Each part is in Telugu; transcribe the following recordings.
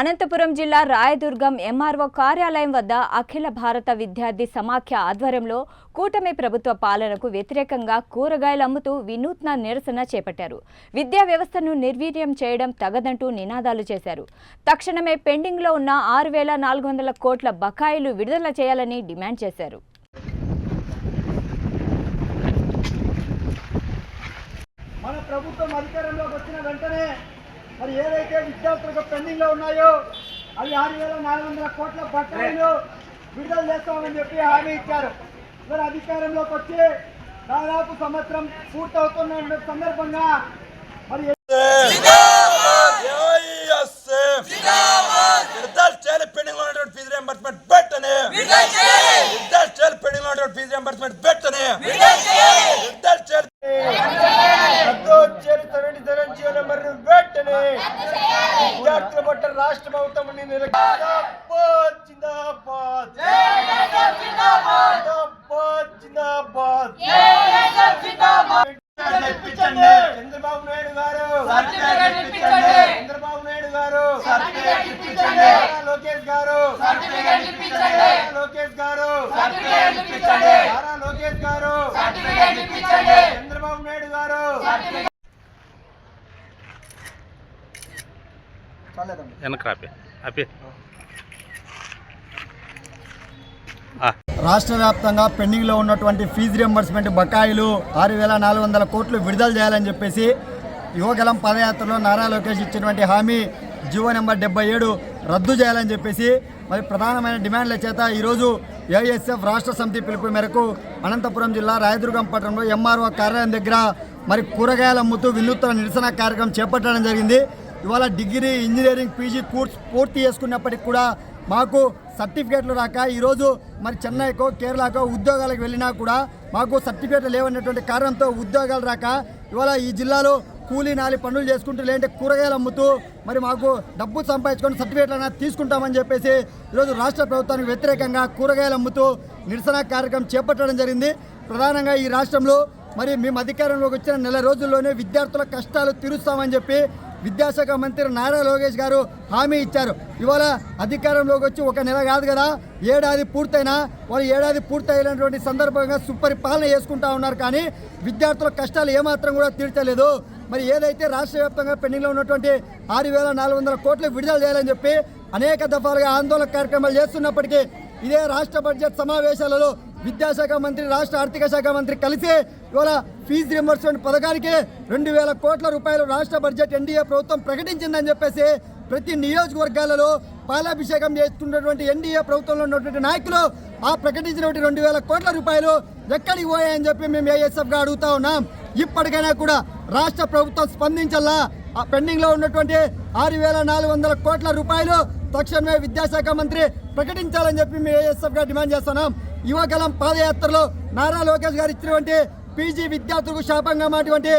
అనంతపురం జిల్లా రాయదుర్గం ఎంఆర్ఓ కార్యాలయం వద్ద అఖిల భారత విద్యార్థి సమాఖ్య ఆధ్వర్యంలో కూటమి ప్రభుత్వ పాలనకు వ్యతిరేకంగా కూరగాయలు అమ్ముతూ వినూత్న నిరసన చేపట్టారు. విద్యా వ్యవస్థను నిర్వీర్యం చేయడం తగదంటూ నినాదాలు చేశారు. తక్షణమే పెండింగ్లో ఉన్న ఆరు వేల నాలుగు వందల కోట్ల బకాయిలు విడుదల చేయాలని డిమాండ్ చేశారు. మన ప్రభుత్వం అధికారంలోకి వచ్చిన వెంటనే మరి ఏదైతే విద్యార్థులకు పెండింగ్లో ఉన్నాయో అవి ఆరు వేల నాలుగు వందల కోట్ల బకాయిలు విడుదల చేస్తామని చెప్పి హామీ ఇచ్చారు. మరి అధికారంలోకి వచ్చి దాదాపు సంవత్సరం పూర్తవుతున్న సందర్భంగా మరి విడుదల చేయాలి పెండింగ్ ఉన్నటువంటి ఫీజు రియంబర్స్మెంట్ పెట్టని విడుదల చేయాలి పెండింగ్ ఉన్నటువంటి ఫీజు రియంబర్స్మెంట్ పెట్టని విడుదల చేయాలి రద్దు చేరుతారని ధనంజయ నెంబర్ విద్యార్థుల పట్ల రాష్ట్ర ప్రభుత్వం జిందాబాద్ జిందాబాద్. జిందాబాద్. జిందాబాద్ చంద్రబాబు నాయుడు గారు. చంద్రబాబు నాయుడు గారు. నారా లోకేష్ గారు నారా లోకేష్ గారు నారా లోకేష్ గారు చంద్రబాబు నాయుడు గారు చాలేదండి వెనక ఆపే ఆపే రాష్ట్ర వ్యాప్తంగా పెండింగ్లో ఉన్నటువంటి ఫీజు రియంబర్స్మెంట్ బకాయిలు ఆరు వేల నాలుగు వందల కోట్లు విడుదల చేయాలని చెప్పేసి యువగలం పదయాత్రలో నారా లోకేష్ ఇచ్చినటువంటి హామీ జీవో నెంబర్ డెబ్బై ఏడు రద్దు చేయాలని చెప్పేసి మరి ప్రధానమైన డిమాండ్ల చేత ఈరోజు ఏఎస్ఎఫ్ రాష్ట్ర సమితి పిలుపు మేరకు అనంతపురం జిల్లా రాయదుర్గం పట్టణంలో ఎంఆర్ఓ కార్యాలయం దగ్గర మరి కూరగాయలు అమ్ముతూ వినూత్న నిరసన కార్యక్రమం చేపట్టడం జరిగింది. ఇవాళ డిగ్రీ ఇంజనీరింగ్ పీజీ కోర్స్ పూర్తి చేసుకున్నప్పటికి కూడా మాకు సర్టిఫికేట్లు రాక ఈరోజు మరి చెన్నైకో కేరళకో ఉద్యోగాలకు వెళ్ళినా కూడా మాకు సర్టిఫికేట్లు లేవన్నటువంటి కారణంతో ఉద్యోగాలు రాక ఇవాళ ఈ జిల్లాలో కూలీ నాలి పనులు చేసుకుంటూ లేదంటే కూరగాయలు అమ్ముతూ మరి మాకు డబ్బు సంపాదించుకొని సర్టిఫికేట్లు అయినా తీసుకుంటామని చెప్పేసి ఈరోజు రాష్ట్ర ప్రభుత్వానికి వ్యతిరేకంగా కూరగాయలు అమ్ముతూ నిరసన కార్యక్రమం చేపట్టడం జరిగింది. ప్రధానంగా ఈ రాష్ట్రంలో మరి మేము అధికారంలోకి వచ్చిన నెల రోజుల్లోనే విద్యార్థుల కష్టాలు తీరుస్తామని చెప్పి విద్యాశాఖ మంత్రి నారా లోకేష్ గారు హామీ ఇచ్చారు. ఇవాళ అధికారంలోకి వచ్చి ఒక నెల కాదు కదా ఏడాది పూర్తయినా వాళ్ళు ఏడాది పూర్తయినటువంటి సందర్భంగా సుపరిపాలన చేసుకుంటా ఉన్నారు కానీ విద్యార్థుల కష్టాలు ఏమాత్రం కూడా తీర్చలేదు. మరి ఏదైతే రాష్ట్ర వ్యాప్తంగా పెండింగ్లో ఉన్నటువంటి ఆరు వేల నాలుగు వందల కోట్లు విడుదల చేయాలని చెప్పి అనేక దఫాలుగా ఆందోళన కార్యక్రమాలు చేస్తున్నప్పటికీ ఇదే రాష్ట్ర బడ్జెట్ సమావేశాలలో విద్యాశాఖ మంత్రి రాష్ట్ర ఆర్థిక శాఖ మంత్రి కలిసి ఇవాళ ఫీజు రియంబర్స్మెంట్ పథకానికి రెండు వేల కోట్ల రూపాయలు రాష్ట్ర బడ్జెట్ ఎన్డీఏ ప్రభుత్వం ప్రకటించిందని చెప్పేసి ప్రతి నియోజకవర్గాలలో పాలాభిషేకం చేస్తున్నటువంటి ఎన్డీఏ ప్రభుత్వంలో ఉన్నటువంటి నాయకులు ఆ ప్రకటించినటువంటి రెండు వేల కోట్ల రూపాయలు ఎక్కడికి పోయాయని చెప్పి మేము ఏఎస్ఎఫ్గా అడుగుతా ఉన్నాం. ఇప్పటికైనా కూడా రాష్ట్ర ప్రభుత్వం స్పందించాలా ఆ పెండింగ్లో ఉన్నటువంటి ఆరు వేల నాలుగు వందల కోట్ల రూపాయలు తక్షణమే విద్యాశాఖ మంత్రి ప్రకటించాలని చెప్పి మేము ఏఎస్ఎఫ్గా డిమాండ్ చేస్తున్నాం. యువకలం పాదయాత్రలో నారా లోకేష్ గారు ఇచ్చినటువంటి పీజీ విద్యార్థులకు శాపంగా మాటువంటి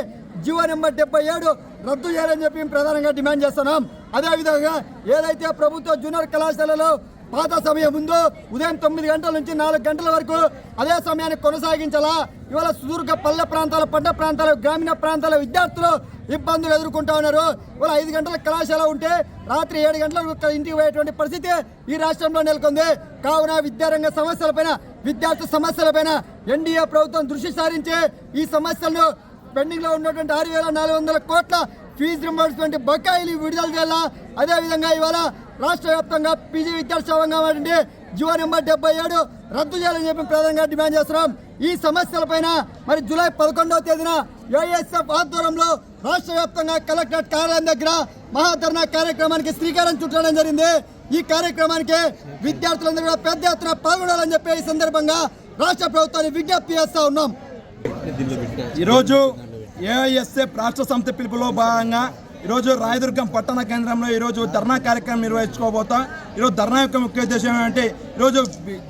జీవో నెంబర్ డెబ్బై ఏడు రద్దు చేయాలని చెప్పి మేము ప్రధానంగా డిమాండ్ చేస్తున్నాం. అదేవిధంగా ఏదైతే ప్రభుత్వ జూనియర్ కళాశాలలో పాత సమయం ముందు ఉదయం తొమ్మిది గంటల నుంచి నాలుగు గంటల వరకు అదే సమయాన్ని కొనసాగించాలా? ఇవాళ సుదూర్ఘ పల్లె ప్రాంతాల పంట ప్రాంతాల గ్రామీణ ప్రాంతాల విద్యార్థులు ఇబ్బందులు ఎదుర్కొంటా ఉన్నారు. ఇవాళ ఐదు గంటల కళాశాల ఉంటే రాత్రి ఏడు గంటలకు ఇంటికి పోయేటువంటి పరిస్థితి ఈ రాష్ట్రంలో నెలకొంది. కావున విద్యారంగ సమస్యలపైన విద్యార్థి సమస్యలపైన ఎన్డీఏ ప్రభుత్వం దృష్టి సారించి ఈ సమస్యలను పెండింగ్లో ఉన్నటువంటి ఆరు వేల నాలుగు వందల కోట్ల ఫీజు రింబర్స్మెంట్ బకాయిలు విడుదల చేయాలా? అదేవిధంగా ఇవాళ రాష్ట్ర వ్యాప్తంగా పీజీ విద్యార్థి మాట్లాడి జీవో నెంబర్ డెబ్బై ఏడు రద్దు చేయాలని చెప్పి ప్రధానంగా డిమాండ్ చేస్తున్నాం. ఈ సమస్యలపైన మరి జూలై పదకొండవ తేదీన ఏఎస్ఎఫ్ ఆధ్వర్యంలో రాష్ట్ర వ్యాప్తంగా కలెక్టరేట్ కార్యాలయం దగ్గర మహాధర్నా కార్యక్రమానికి శ్రీకారం చుట్టడం జరిగింది. ఈ కార్యక్రమానికి విద్యార్థులందరూ కూడా పెద్ద ఎత్తున పాల్గొనాలని చెప్పి ఈ సందర్భంగా రాష్ట్ర ప్రభుత్వాన్ని విజ్ఞప్తి చేస్తా ఉన్నాం. ఈరోజు ఏఐఎస్ఎఫ్ రాష్ట్ర సంస్థ పిలుపులో భాగంగా ఈరోజు రాయదుర్గం పట్టణ కేంద్రంలో ఈరోజు ధర్నా కార్యక్రమం నిర్వహించుకోబోతాం. ఈరోజు ధర్నా యొక్క ముఖ్య ఉద్దేశం ఏంటంటే ఈరోజు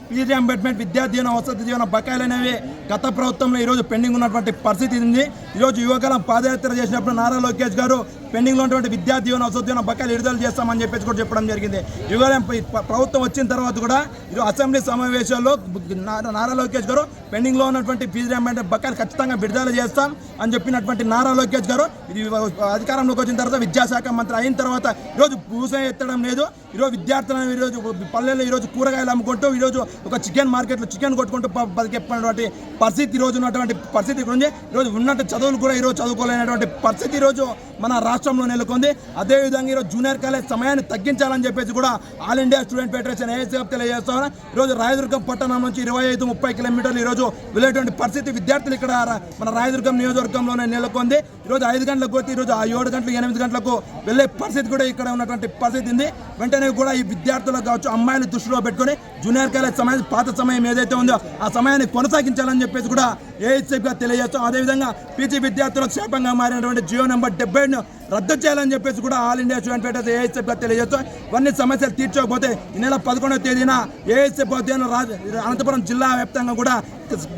పీజీ అంబేద్మెంట్ విద్యా దీవెన వసతి దీవెన బకాయిలు అనేవి గత ప్రభుత్వంలో ఈరోజు పెండింగ్ ఉన్నటువంటి పరిస్థితి ఉంది. ఈరోజు యువకాలం పాదయాత్ర చేసినప్పుడు నారా లోకేష్ గారు పెండింగ్లో ఉన్నటువంటి విద్యా దీవెన వసతి బకాయిలు విడుదల చేస్తామని చెప్పేసి కూడా చెప్పడం జరిగింది. యువకాలం ప్రభుత్వం వచ్చిన తర్వాత కూడా ఈరోజు అసెంబ్లీ సమావేశాల్లో నారా నారా లోకేష్ గారు పెండింగ్లో ఉన్నటువంటి పీజీ రియంబర్స్మెంట్ బకాయిలు ఖచ్చితంగా విడుదల చేస్తాం అని చెప్పినటువంటి నారా లోకేష్ గారు ఇది అధికారంలోకి వచ్చిన తర్వాత విద్యాశాఖ మంత్రి అయిన తర్వాత ఈరోజు పూస ఎత్తడం లేదు. ఈరోజు విద్యార్థులను ఈరోజు పల్లెల్లో ఈరోజు కూరగాయలు అమ్ముకుంటూ ఈరోజు ఒక చికెన్ మార్కెట్లో చికెన్ కొట్టుకుంటూ బతికెప్పినటువంటి పరిస్థితి ఈరోజు ఉన్నటువంటి పరిస్థితి ఇక్కడ ఉంది ఈరోజు ఉన్నట్టు చదువులు కూడా ఈరోజు చదువుకోలేనటువంటి పరిస్థితి ఈరోజు మన రాష్ట్రంలో నెలకొంది. అదేవిధంగా ఈరోజు జూనియర్ కాలేజ్ సమయాన్ని తగ్గించాలని చెప్పేసి కూడా all India student federation ASF తెలియజేస్తా ఈరోజు రాయదుర్గం పట్టణం నుంచి ఇరవై ఐదు ముప్పై కిలోమీటర్లు ఈరోజు వెళ్ళేటువంటి పరిస్థితి విద్యార్థులు ఇక్కడ మన రాయదుర్గం నియోజకవర్గంలోనే నెలకొంది. ఈరోజు ఐదు గంటలకు పోతే ఈరోజు ఆ ఏడు గంటలు ఎనిమిది గంటలకు వెళ్ళే పరిస్థితి కూడా ఇక్కడ ఉన్నటువంటి పరిస్థితి ఉంది. వెంటనే కూడా ఈ విద్యార్థులకు కావచ్చు అమ్మాయిలు దృష్టిలో పెట్టుకొని జూనియర్ కాలేజ్ సమయం పాత సమయం ఏదైతే ఉందో ఆ సమయాన్ని కొనసాగించాలని చెప్పేసి కూడా ఏహెచ్ఎఫ్గా తెలియజేస్తాం అదేవిధంగా పీజీ విద్యార్థులకు శాపంగా మారినటువంటి జియో నెంబర్ డెబ్బైను రద్దు చేయాలని చెప్పేసి కూడా ఆల్ ఇండియా స్టూడెంట్ ఫెడరేషన్ ఏహెచ్ఎఫ్గా తెలియజేస్తాం ఇవన్నీ సమస్యలు తీర్చకపోతే ఈ నెల పదకొండవ తేదీన ఏహెచ్ఎఫ్ ఉద్యానం అనంతపురం జిల్లా వ్యాప్తంగా కూడా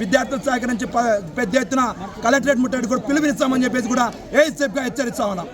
విద్యార్థులు సహకరించి పెద్ద ఎత్తున కలెక్టరేట్ ముట్టడి కూడా పిలుపునిస్తామని చెప్పేసి కూడా ఏహెచ్ఎఫ్గా హెచ్చరిస్తా ఉన్నాం.